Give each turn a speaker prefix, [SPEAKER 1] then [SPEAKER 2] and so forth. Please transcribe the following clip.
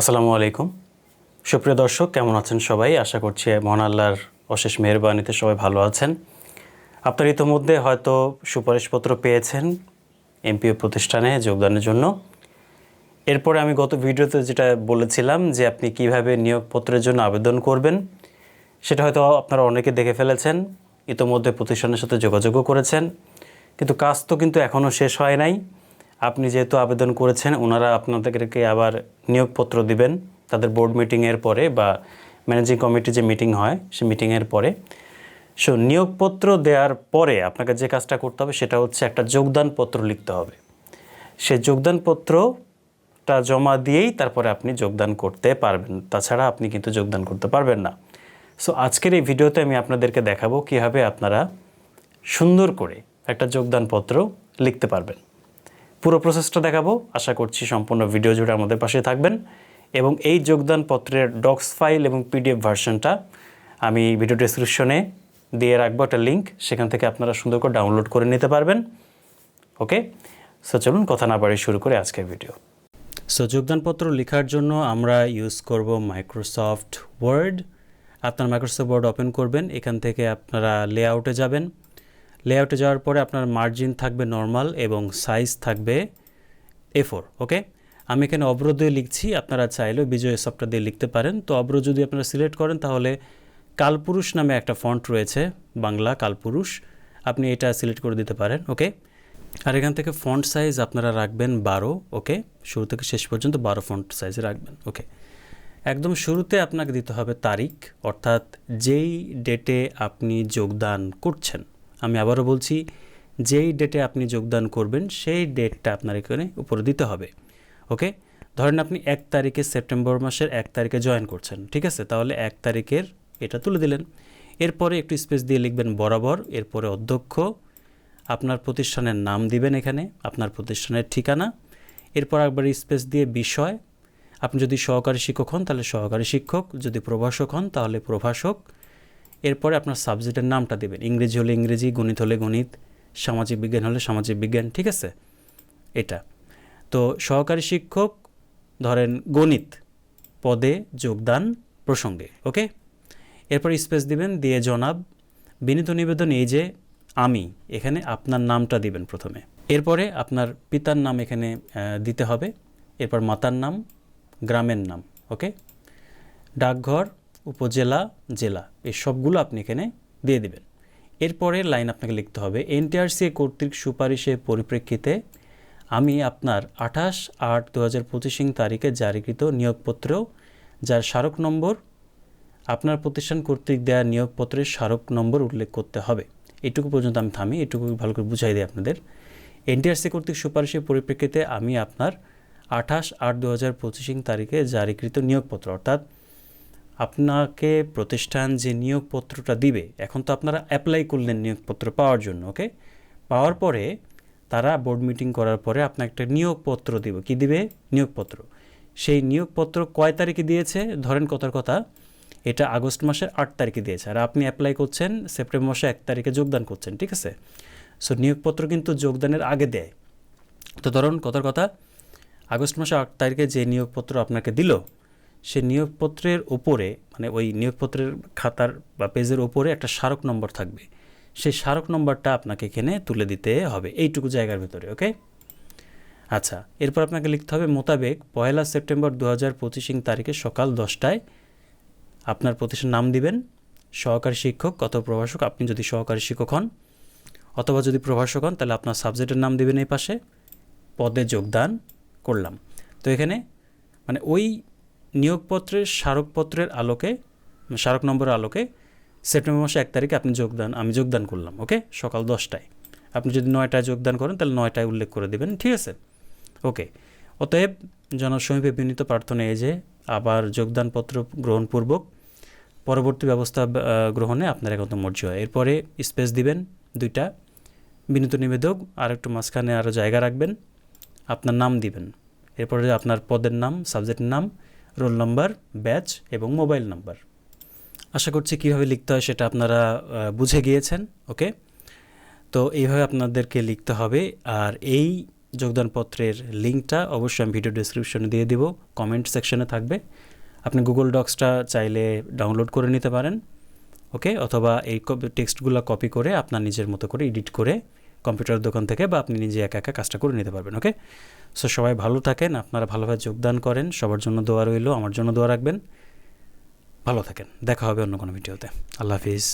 [SPEAKER 1] আসসালামু আলাইকুম। সুপ্রিয় দর্শক, কেমন আছেন সবাই? আশা করছি মহান আল্লাহর অশেষ মেহরবানিতে সবাই ভালো আছেন। আপনার ইতোমধ্যে হয়তো সুপারিশপত্র পেয়েছেন এমপিও প্রতিষ্ঠানে যোগদানের জন্য। এরপরে আমি গত ভিডিওতে যেটা বলেছিলাম যে আপনি কীভাবে নিয়োগপত্রের জন্য আবেদন করবেন, সেটা হয়তো আপনারা অনেকে দেখে ফেলেছেন, ইতোমধ্যে প্রতিষ্ঠানের সাথে যোগাযোগও করেছেন। কিন্তু কাজ তো কিন্তু এখনও শেষ হয় নাই। আপনি যেহেতু আবেদন করেছেন, ওনারা আপনাদেরকে আবার নিয়োগপত্র দিবেন। তাদের বোর্ড মিটিংয়ের পরে বা ম্যানেজিং কমিটি যে মিটিং হয়, সে মিটিংয়ের পরে। সো নিয়োগপত্র দেওয়ার পরে আপনাকে যে কাজটা করতে হবে, সেটা হচ্ছে একটা যোগদানপত্র লিখতে হবে। সেই যোগদানপত্রটা জমা দিয়েই তারপরে আপনি যোগদান করতে পারবেন। তাছাড়া আপনি কিন্তু যোগদান করতে পারবেন না। সো আজকের এই ভিডিওতে আমি আপনাদেরকে দেখাবো কীভাবে আপনারা সুন্দর করে একটা যোগদানপত্র লিখতে পারবেন। পুরো প্রসেসটা দেখাবো। আশা করছি সম্পূর্ণ ভিডিও জুড়ে আমাদের পাশে থাকবেন। এবং এই যোগদানপত্রের ডক্স ফাইল এবং পিডিএফ ভার্সনটা আমি ভিডিও ডেসক্রিপশনে দিয়ে রাখব একটা লিঙ্ক সেখান থেকে আপনারা সুন্দর করে ডাউনলোড করে নিতে পারবেন। ওকে সো চলুন কথা না বাড়ি শুরু করে আজকের ভিডিও সো যোগদানপত্র লেখার জন্য আমরা ইউজ করব মাইক্রোসফট ওয়ার্ড আপনার মাইক্রোসফট ওয়ার্ড ওপেন করবেন। এখান থেকে আপনারা লেআউটে যাবেন। লেআউটে যাওয়ার পরে আপনার মার্জিন থাকবে নর্মাল এবং সাইজ থাকবে এ ফোর ওকে আমি এখানে অব্র দিয়ে লিখছি, আপনারা চাইলেও বিজয় সফটওয়্যার দিয়ে লিখতে পারেন। তো অব্র যদি আপনারা সিলেক্ট করেন, তাহলে কালপুরুষ নামে একটা ফন্ট রয়েছে, বাংলা কালপুরুষ। আপনি এটা সিলেক্ট করে দিতে পারেন ওকে আর এখান থেকে ফন্ট সাইজ আপনারা রাখবেন বারো ওকে শুরু থেকে শেষ পর্যন্ত বারো ফন্ট সাইজ রাখবেন ওকে একদম শুরুতে আপনাকে দিতে হবে তারিখ, অর্থাৎ যেই ডেটে আপনি যোগদান করছেন। আমি আবারও বলছি, যেই ডেটে আপনি যোগদান করবেন, সেই ডেটটা আপনার এখানে উপরে দিতে হবে। ওকে ধরেন আপনি এক তারিখে সেপ্টেম্বর মাসের এক তারিখে জয়েন করছেন, ঠিক আছে? তাহলে এক তারিখের এটা তুলে দিলেন। এরপরে একটু স্পেস দিয়ে লিখবেন বরাবর, এরপরে অধ্যক্ষ, আপনার প্রতিষ্ঠানের নাম দিবেন এখানে, আপনার প্রতিষ্ঠানের ঠিকানা। এরপর একবার স্পেস দিয়ে বিষয়, আপনি যদি সহকারী শিক্ষক হন, তাহলে সহকারী শিক্ষক, যদি প্রভাষক হন, তাহলে প্রভাষক। এরপরে আপনার সাবজেক্টের নামটা দেবেন। ইংরেজি হলে ইংরেজি, গণিত হলে গণিত, সামাজিক বিজ্ঞান হলে সামাজিক বিজ্ঞান, ঠিক আছে? এটা। তো সহকারী শিক্ষক ধরেন গণিত পদে যোগদান প্রসঙ্গে, ওকে? এরপর স্পেস দিবেন, দিয়ে জনাব, বিনীত নিবেদন এই যে, আমি, এখানে আপনার নামটা দিবেন প্রথমে। এরপরে আপনার পিতার নাম এখানে দিতে হবে। এরপর মাতার নাম, গ্রামের নাম, ওকে? ডাকঘর উপজেলা, জেলা, এই সবগুলো আপনি এখানে দিয়ে দিবেন। এরপরে লাইন আপনাকে লিখতে হবে, এনটিআরসি কর্তৃক সুপারিশের পরিপ্রেক্ষিতে আমি আপনার আঠাশ আট দু হাজার পঁচিশ তারিখে জারিকৃত নিয়োগপত্র, যার স্মারক নম্বর আপনার প্রতিষ্ঠান কর্তৃক দেওয়া নিয়োগপত্রের স্মারক নম্বর উল্লেখ করতে হবে। এটুকু পর্যন্ত আমি থামি, এটুকু ভালো করে বুঝাই দিই আপনাদের। এনটিআরসি কর্তৃক সুপারিশের পরিপ্রেক্ষিতে আমি আপনার আঠাশ আট দু হাজার পঁচিশ তারিখে জারিকৃত নিয়োগপত্র, অর্থাৎ আপনাকে প্রতিষ্ঠান যে নিয়োগপত্রটা দিবে, এখন তো আপনারা অ্যাপ্লাই করলেন নিয়োগপত্র পাওয়ার জন্য ওকে পাওয়ার পরে তারা বোর্ড মিটিং করার পরে আপনাকে একটা নিয়োগপত্র দিবে। কি দিবে? নিয়োগপত্র। সেই নিয়োগপত্র কয় তারিখে দিয়েছে? ধরেন কথার কথা, এটা আগস্ট মাসের আট তারিখে দিয়েছে। আর আপনি অ্যাপ্লাই করছেন, সেপ্টেম্বর মাসে এক তারিখে যোগদান করছেন, ঠিক আছে? সো নিয়োগপত্র কিন্তু যোগদানের আগে দেয়। তো ধরুন কথার কথা, আগস্ট মাসে আট তারিখে যে নিয়োগপত্র আপনাকে দিল সে নিয়োগপত্রের ওপরে মানে ওই নিয়োগপত্রের খাতার বা পেজের ওপরে একটা স্মারক নম্বর থাকবে। সেই স্মারক নম্বরটা আপনাকে এখানে তুলে দিতে হবে এইটুকু জায়গার ভিতরে, ওকে? আচ্ছা এরপর আপনাকে লিখতে হবে মোতাবেক পয়লা সেপ্টেম্বর দু হাজার পঁচিশ তারিখে সকাল দশটায় আপনার প্রতিষ্ঠান নাম দিবেন, সহকারী শিক্ষক কত প্রভাষক, আপনি যদি সহকারী শিক্ষক হন অথবা যদি প্রভাষক হন, তাহলে আপনার সাবজেক্টের নাম দিবেন এই পাশে, পদে যোগদান করলাম। তো এখানে মানে ওই নিয়োগপত্রের স্মারকপত্রের আলোকে, স্মারক নম্বরের আলোকে সেপ্টেম্বর মাসে এক তারিখে আপনি যোগদান, আমি যোগদান করলাম, ওকে? সকাল দশটায়। আপনি যদি নয়টায় যোগদান করেন, তাহলে নয়টায় উল্লেখ করে দেবেন, ঠিক আছে? ওকে। অতএব জনসমীপে বিনীত প্রার্থনা এই যে, আবার যোগদানপত্র গ্রহণপূর্বক পরবর্তী ব্যবস্থা গ্রহণে আপনার এখন মর্জি হয়। এরপরে স্পেস দিবেন দুইটা, বিনীত নিবেদক আর একটু মাঝখানে আরও জায়গা রাখবেন, আপনার নাম দিবেন। এরপরে আপনার পদের নাম, সাবজেক্টের নাম রোল নাম্বার, ব্যাচ এবং মোবাইল নাম্বার। আশা করছি কীভাবে লিখতে হয় সেটা আপনারা বুঝে গিয়েছেন, ওকে? তো এইভাবে আপনাদেরকে লিখতে হবে, আর এই যোগদানপত্রের লিঙ্কটা অবশ্যই আমি ভিডিও ডিসক্রিপশনে দিয়ে দিব কমেন্ট সেকশনে থাকবে। আপনি গুগল ডক্সটা চাইলে ডাউনলোড করে নিতে পারেন, ওকে? অথবা এই টেক্সটগুলো কপি করে আপনার নিজের মতো করে এডিট করে কম্পিউটার দোকান থেকে বা আপনি নিজে একা একা কাজটা করে নিতে পারবেন ওকে সো সবাই ভালো থাকেন, আপনারা ভালোভাবে যোগদান করেন, সবার জন্য দোয়া রইল, আমার জন্য দোয়া রাখবেন। ভালো থাকেন, দেখা হবে অন্য কোনো ভিডিওতে আল্লাহ হাফিজ।